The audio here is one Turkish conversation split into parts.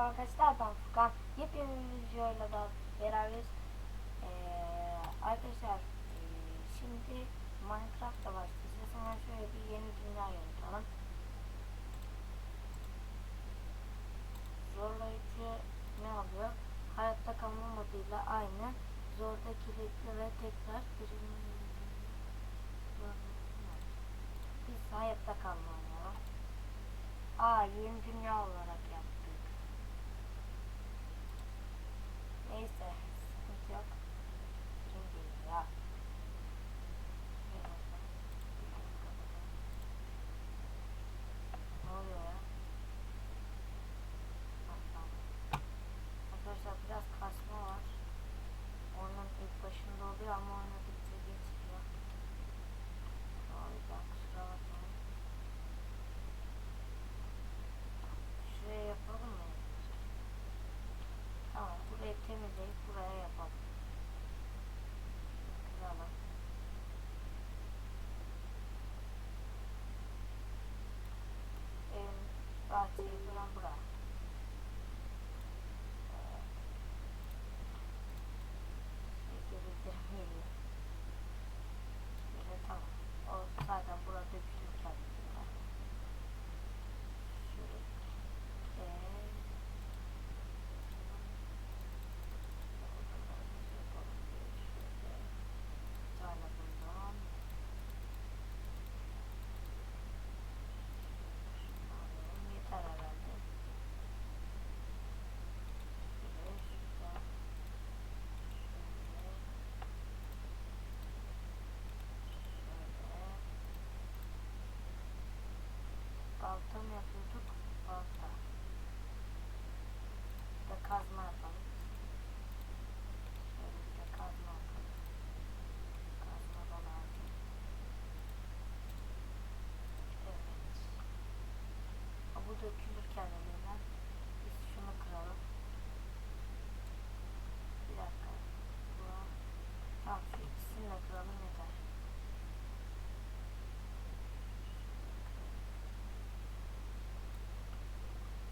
arkadaşlar ben Furkan. Yepyeni bir videoyla da beraberiz. Ee, arkadaşlar ee, şimdi Minecraft'ta başlayacağız. Hemen şöyle bir yeni dünya yaratalım. Zorlayıcı ne oluyor? Hayatta kalma moduyla aynı. Zorda kilitli ve tekrar biz hayatta kalma oynayalım. Aa yeni dünya olarak yaptık. ーチェイクランプラン dökülür kendiliğinden. Biz şunu kıralım. Bir dakika. Bu. Tamam şu ikisini de kıralım yeter.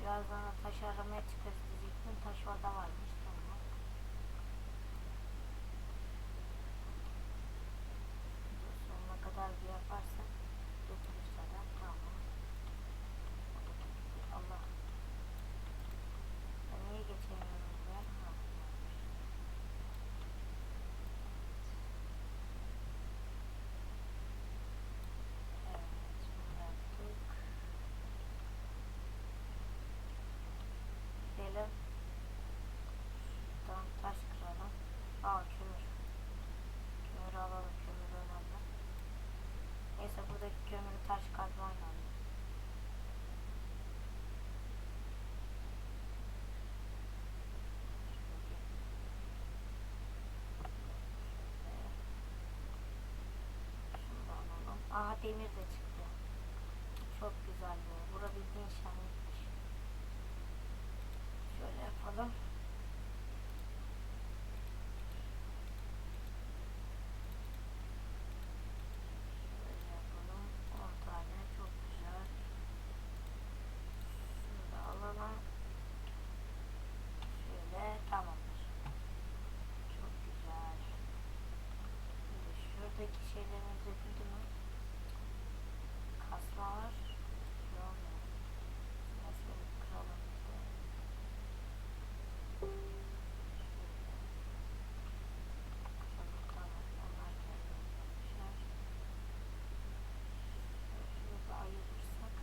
Birazdan da taş aramaya çıkarız diyecektim. Taş orada varmış. Tamam. Sonuna kadar bir yaparsak dökülür zaten. Tamam. O da döküldü. Allah. Ben niye geçemiyorum buraya? Ha, varmış. Evet, bunu yaptık. Gidelim. Şuradan taş kıralım. Aa kömür. Kömür alalım. Kömür önemli. Neyse buradaki kömürü taş da alalım. Aha demir de çıktı. Çok güzel bu. Bura bildiğin şenlikmiş. Şöyle yapalım. Şöyle yapalım. 10 tane çok güzel. Şunu da alalım. Şöyle tamamdır. Çok güzel. Şimdi şuradaki şeylerimiz döküldü mü? Kasma var. Yok mu? Nasıl kıralım bir de. Tamam, onlar kendileri yapmışlar. Şunu da ayırırsak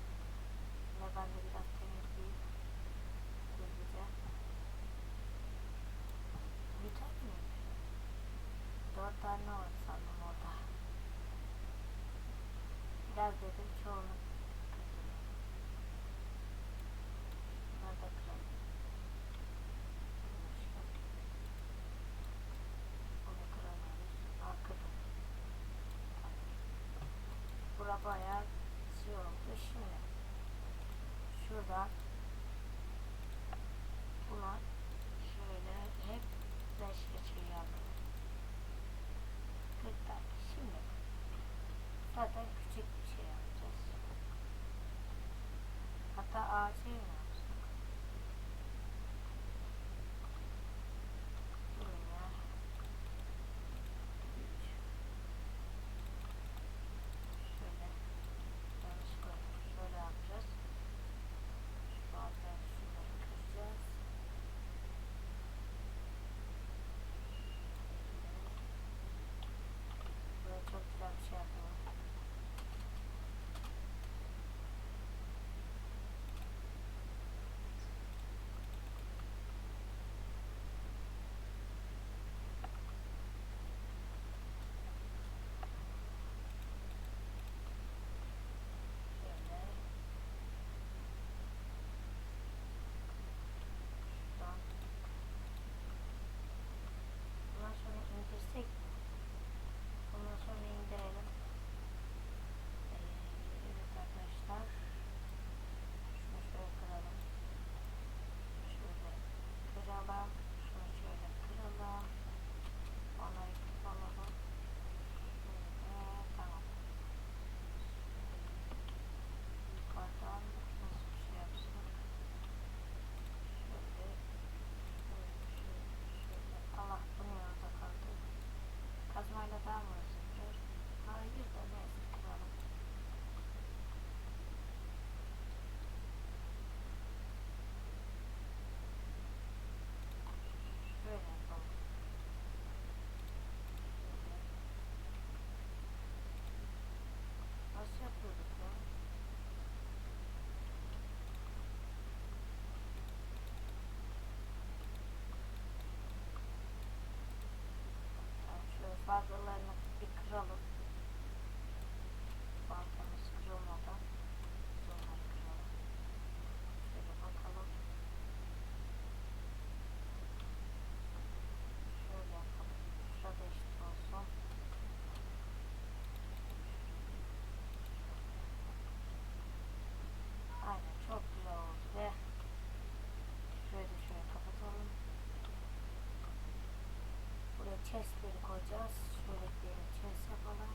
ve ben de biraz temizleyip hızlıca biter mi? Tane var sandım orada. Biraz dedim bayağı şey oldu. Şimdi şuradan buna şöyle hep beş geçeyi alalım. 40 tane. Şimdi zaten küçük bir şey yapacağız. Hatta ağacı fazlalarını bir kıralım. Baltamız kırılmadan biz onları kıralım. Şöyle bakalım. Şöyle yapalım. Şurada eşit olsun. Aynen çok güzel oldu ve şöyle de şöyle kapatalım. Buraya chestleri koyacağız. Şöyle bir yere chest yapalım.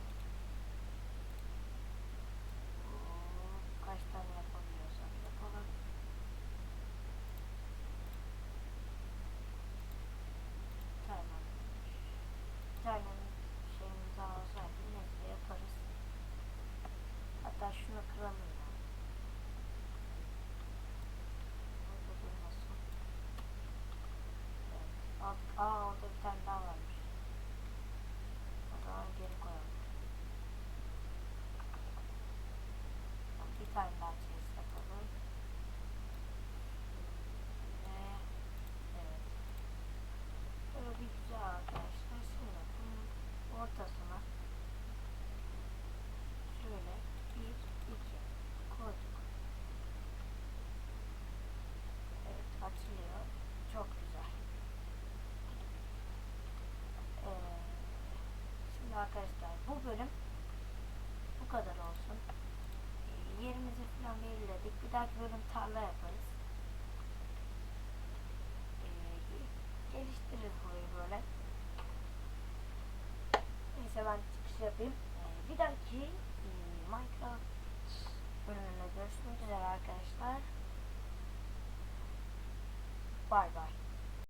Hop, Kaç tane yapabiliyorsak yapalım. Tamam. Bir tane şeyimiz daha olsaydı neyse yaparız. Hatta şunu. Alt, aa orada bir tane daha varmış. O zaman geri koyalım. Tamam, Bir tane daha chest yapalım. Ve evet. Böyle bir güzel arkadaşlar. Şimdi bunun ortasına şöyle bir iki koyduk. Evet açılıyor. Çok güzel. Ee, şimdi arkadaşlar bu bölüm bu kadar olsun. Ee, yerimizi falan belirledik. Bir dahaki bölüm tarla yaparız. Ee, geliştiririz burayı böyle. Neyse ben çıkış yapayım. Ee, bir dahaki e, Minecraft bölümünde görüşmek üzere arkadaşlar. Bay bay.